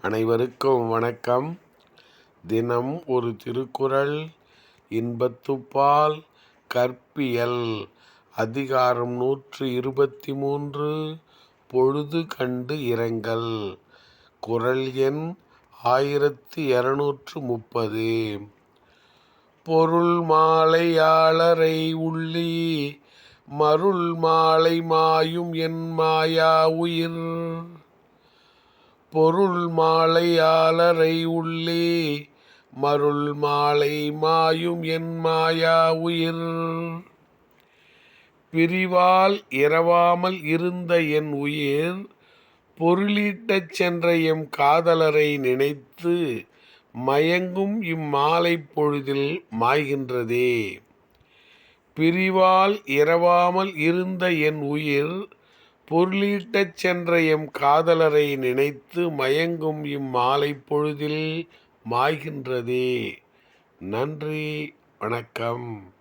அனைவருக்கும் வணக்கம். தினம் ஒரு திருக்குறள் இன்பத்துப்பால் கற்பியல் அதிகாரம் நூற்று இருபத்தி மூன்று பொழுது கண்டு இரங்கல். குறள் எண் ஆயிரத்தி இருநூற்று முப்பது. பொருள் மாலையாளரை உள்ளி மருள் மாலை மாயும் என் மாயா உயிர். பொருள் மாலையாளரை உள்ளே மருள் மாலை மாயும் என் மாயா உயிர். பிரிவால் இரவாமல் இருந்த என் உயிர் பொருளீட்டச் சென்ற எம் காதலரை நினைத்து மயங்கும் இம்மாலை பொழுதில் மாய்கின்றதே. பிரிவால் இரவாமல் இருந்த என் உயிர் பொருளீட்டச் சென்ற எம் காதலரை நினைத்து மயங்கும் இம்மாலை பொழுதில் மாய்கின்றதே. நன்றி வணக்கம்.